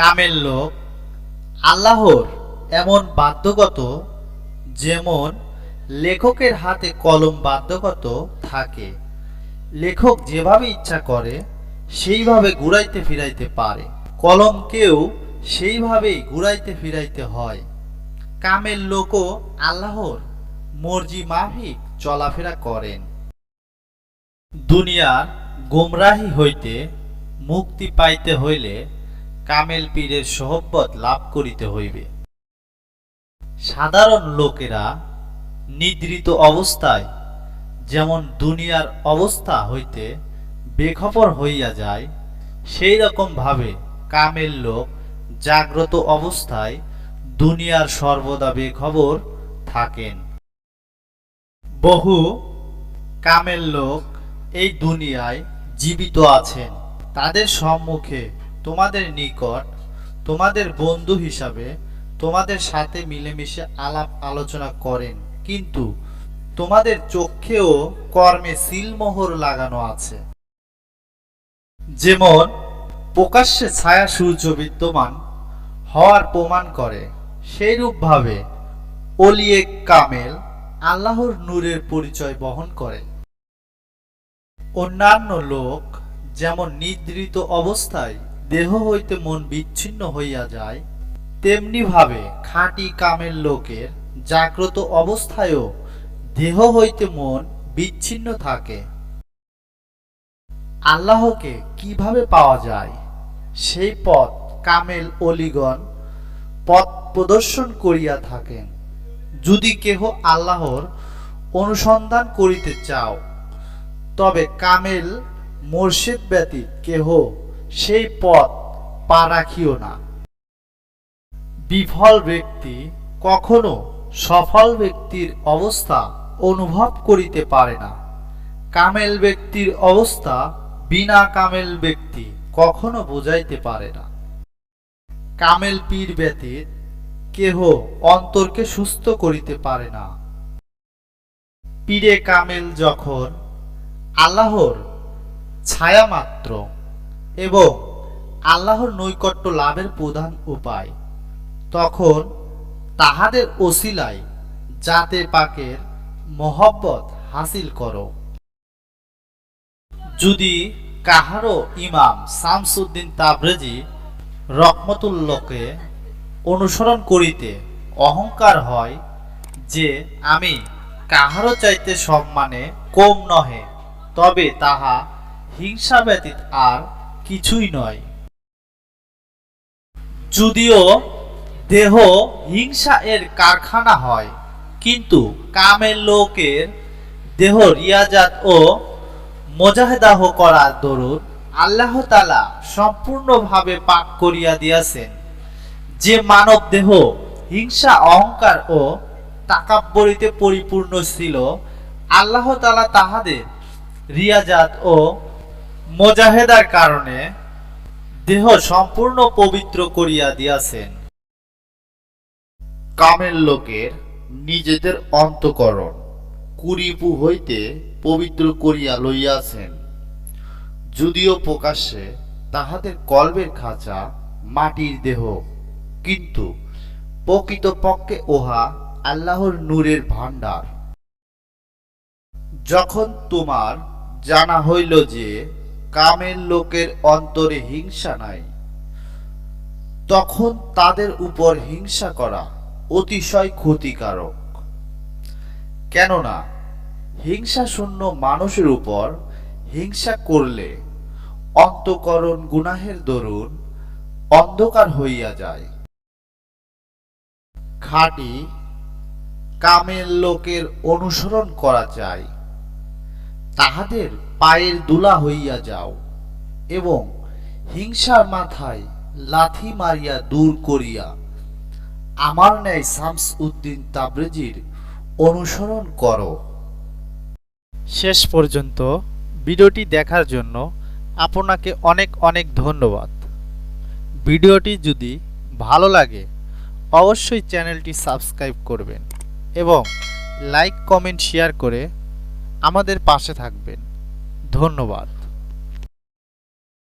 কামেল লোক, আল্লাহর এমন বাধ্যগত যেমন লেখকের হাতে কলম বাধ্যগত থাকে। লেখক যেভাবে ইচ্ছা করে, সেইভাবে ঘুরাইতে ফিরাইতে পারে। কলমকেও সেইভাবেই ঘুরাইতে ফিরাইতে হয়। কামের লোকও আল্লাহর মর্জি মাফিক চলাফেরা করেন। দুনিয়ার গোমরাহি হইতে মুক্তি পাইতে হইলে কামেল পীরের সোহব্বত লাভ করিতে হইবে। সাধারণ লোকেরা নিদ্রিত অবস্থায় যেমন দুনিয়ার অবস্থা হইতে বেখবর হইয়া যায়, সেই রকম ভাবে কামেল লোক জাগ্রত অবস্থায় দুনিয়ার সর্বদা বেখবর থাকেন। বহু কামেল লোক এই দুনিয়ায় জীবিত আছেন। তাদের সম্মুখে তোমাদের নিকট, তোমাদের বন্ধু হিসাবে তোমাদের সাথে মিলেমিশে আলাপ আলোচনা করেন। কিন্তু তোমাদের চোখেও কর্মে সিলমোহর লাগানো আছে। যেমন প্রকাশ্যে ছায়া সূর্য বিদ্যমান হওয়ার প্রমাণ করে, সেইরূপভাবে অলিয়ে কামেল আল্লাহর নূরের পরিচয় বহন করে। অন্যান্য লোক যেমন নিদ্রিত অবস্থায় দেহ হইতে মন বিচ্ছিন্ন হইয়া যায়, তেমনি ভাবে খাঁটি কামের লোকের জাগ্রত অবস্থায়ও দেহ হইতে মন বিচ্ছিন্ন থাকে। আল্লাহকে কীভাবে পাওয়া যায়? সেই পথ কামেল অলিগণ পথ প্রদর্শন করিয়া থাকেন। যদি কেহ আল্লাহর অনুসন্ধান করিতে চাও, তবে কামেল মোর্শেদ ব্যতীত কেহ সেই পথ পা রাখিও না। বিফল ব্যক্তি কখনো সফল ব্যক্তির অবস্থা অনুভব করিতে পারে না। কামেল ব্যক্তির অবস্থা বিনা কামেল ব্যক্তি কখনো বোঝাইতে পারে না। কামেল পীর ব্যতীত কেহ অন্তরকে সুস্থ করিতে পারে না। পীরে কামেল যখন আল্লাহর ছায়া মাত্র এবং আল্লাহর নৈকট্য লাভের প্রধান উপায়। তখন তাহাদের ওসিলায় জাতে পাকের মহব্বত হাসিল করো। যদি কাহারও ইমাম শামসুদ্দিন তাবরেজি রকমতুল্লকে অনুসরণ করিতে অহংকার হয় যে আমি কাহারও চাইতে সম্মানে কম নহে, তবে তাহা হিংসা ব্যতীত আর কিছুই নয়। যদিও দেহ হিংসা এর কারখানা হয়, কিন্তু কামের লোকের দেহ রিয়াজাত ও মোজাহেদাহ করার দরুন আল্লাহ তালা সম্পূর্ণভাবে পাক করিয়া দিয়াছেন। যে মানব দেহ হিংসা, অহংকার ও তাকাব্বরিতে পরিপূর্ণ ছিল, আল্লাহ তালা তাহাদের রিয়াজাত ও মোজাহেদার কারণে দেহ সম্পূর্ণ পবিত্র করিয়া দিয়াছেন। কামের লোকের নিজেদের অন্তকরণ কুরিপু হইতে পবিত্র করিয়া লইয়াছেন। যদিও প্রকাশ্যে তাহাদের কল্পের খাঁচা মাটির দেহ, কিন্তু প্রকৃতপক্ষে ওহা আল্লাহর নূরের ভাণ্ডার। যখন তোমার জানা হইল যে কামের লোকের অন্তরে হিংসা নাই। তখন তাদের উপর হিংসা করা অতিশয় ক্ষতিকারক। কেননা, হিংসা শূন্য মানুষের উপর হিংসা করলে অন্তকরণ গুনাহের দরুন অন্ধকার হইয়া যায়। খাঁটি কামের লোকের অনুসরণ করা যায় তাহাদের পায়ের দুলা হইয়া যাও এবং হিংসার মাথায় লাথি মারিয়া দূর করিয়া আমার ন্যায় শামস উদ্দিন তাবরেজির অনুসরণ করো। শেষ পর্যন্ত ভিডিওটি দেখার জন্য আপনাকে অনেক অনেক ধন্যবাদ। ভিডিওটি যদি ভালো লাগে, অবশ্যই চ্যানেলটি সাবস্ক্রাইব করবেন এবং লাইক, কমেন্ট, শেয়ার করে আমাদের পাশে থাকবেন। ধন্যবাদ।